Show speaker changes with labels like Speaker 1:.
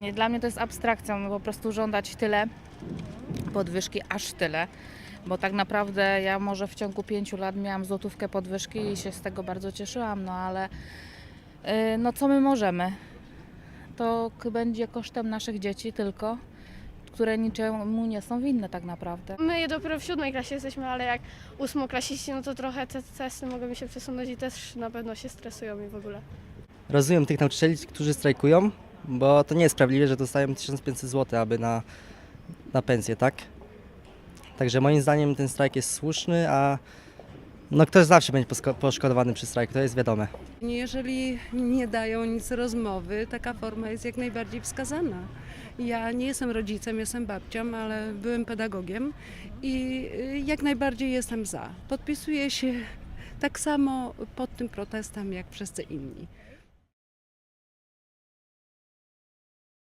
Speaker 1: Nie, Dla mnie to jest abstrakcją, po prostu żądać tyle podwyżki, aż tyle. Bo tak naprawdę ja może w ciągu pięciu lat miałam złotówkę podwyżki i się z tego bardzo cieszyłam, no ale y, no co my możemy? To będzie kosztem naszych dzieci tylko, które niczemu nie są winne tak naprawdę.
Speaker 2: My dopiero w siódmej klasie jesteśmy, ale jak ósmoklasiści, no to trochę te testy mogą mi się przesunąć i też na pewno się stresują i w ogóle.
Speaker 3: Rozumiem tych nauczycieli, którzy strajkują, bo to nie jest sprawiedliwe, że dostają 1500 zł, aby na, na pensję, tak? Także moim zdaniem ten strajk jest słuszny, a no ktoś zawsze będzie poszkodowany przy strajku, to jest wiadome.
Speaker 4: Jeżeli nie dają nic rozmowy, taka forma jest jak najbardziej wskazana. Ja nie jestem rodzicem, jestem babcią, ale byłem pedagogiem i y, jak najbardziej jestem za. Podpisuję się tak samo pod tym protestem jak wszyscy inni.